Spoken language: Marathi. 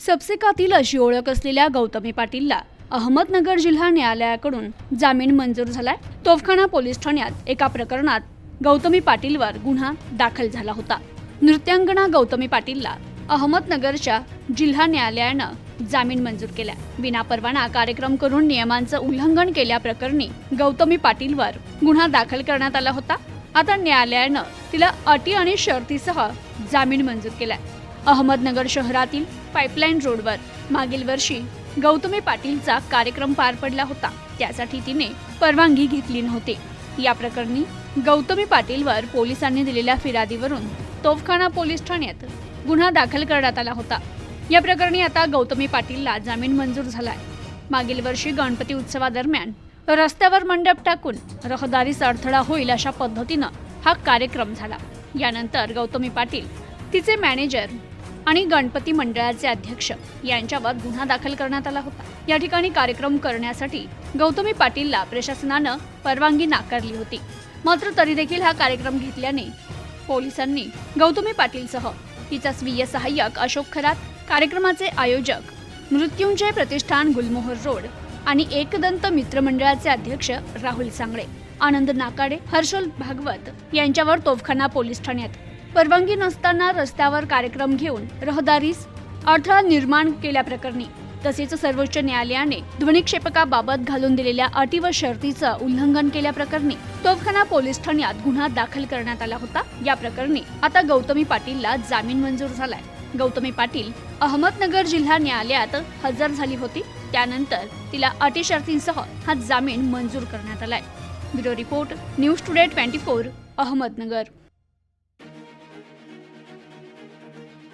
सपसेकातील अशी ओळख असलेल्या गौतमी पाटीलला अहमदनगर जिल्हा न्यायालयाकडून जामीन मंजूर झालाय. तोफखाना पोलीस ठाण्यात एका प्रकरणात गौतमी पाटीलवर गुन्हा दाखल झाला होता. नृत्यांगना गौतमी पाटीलला अहमदनगरच्या जिल्हा न्यायालयानं जामीन मंजूर केला विनापरवाना कार्यक्रम करून नियमांचं उल्लंघन केल्याप्रकरणी गौतमी पाटीलवर गुन्हा दाखल करण्यात आला होता. आता न्यायालयानं तिला अटी आणि शर्तीसह जामीन मंजूर केलाय. अहमदनगर शहरातील पाईपलाईन रोडवर मागील वर्षी गौतमी पाटीलचा कार्यक्रम पार पडला होता. त्यासाठी तिने परवानगी घेतली नव्हती. या प्रकरणी गौतमी पाटीलवर पोलिसांनी दिलेल्या फिर्यादीवरून तोफखाना पोलीस ठाण्यात गुन्हा दाखल करण्यात आला होता. या प्रकरणी आता गौतमी पाटीलला जामीन मंजूर झालाय. मागील वर्षी गणपती उत्सवादरम्यान रस्त्यावर मंडप टाकून रहदारीस अडथळा होईल अशा पद्धतीनं हा कार्यक्रम झाला. यानंतर गौतमी पाटील तिचे मॅनेजर आणि गणपती मंडळाचे अध्यक्ष यांच्यावर गुन्हा दाखल करण्यात आला होता. या ठिकाणी कार्यक्रम करण्यासाठी गौतमी पाटीलला प्रशासनानं परवानगी नाकारली होती. मात्र तरी देखील हा कार्यक्रम घेतल्याने पोलिसांनी गौतमी पाटीलसह तिचा स्वीय सहाय्यक अशोक खरात कार्यक्रमाचे आयोजक मृत्युंजय प्रतिष्ठान गुलमोहर रोड आणि एकदंत मित्रमंडळाचे अध्यक्ष राहुल सांगळे आनंद नाकाडे हर्षल भागवत यांच्यावर तोफखाना पोलीस ठाण्यात परवानगी नसताना रस्त्यावर कार्यक्रम घेऊन रहदारीस अडथळा निर्माण केल्याप्रकरणी तसेच सर्वोच्च न्यायालयाने ध्वनिक्षेपकाबाबत घालून दिलेल्या अटी व शर्तीचं उल्लंघन केल्याप्रकरणी तोफखाना पोलीस ठाण्यात गुन्हा दाखल करण्यात आला होता. या प्रकरणी आता गौतमी पाटीलला जामीन मंजूर झालाय. गौतमी पाटील अहमदनगर जिल्हा न्यायालयात हजर झाली होती. त्यानंतर तिला अटी शर्तींसह हा जामीन मंजूर करण्यात आलाय. Bureau report news today twenty four Ahmednagar.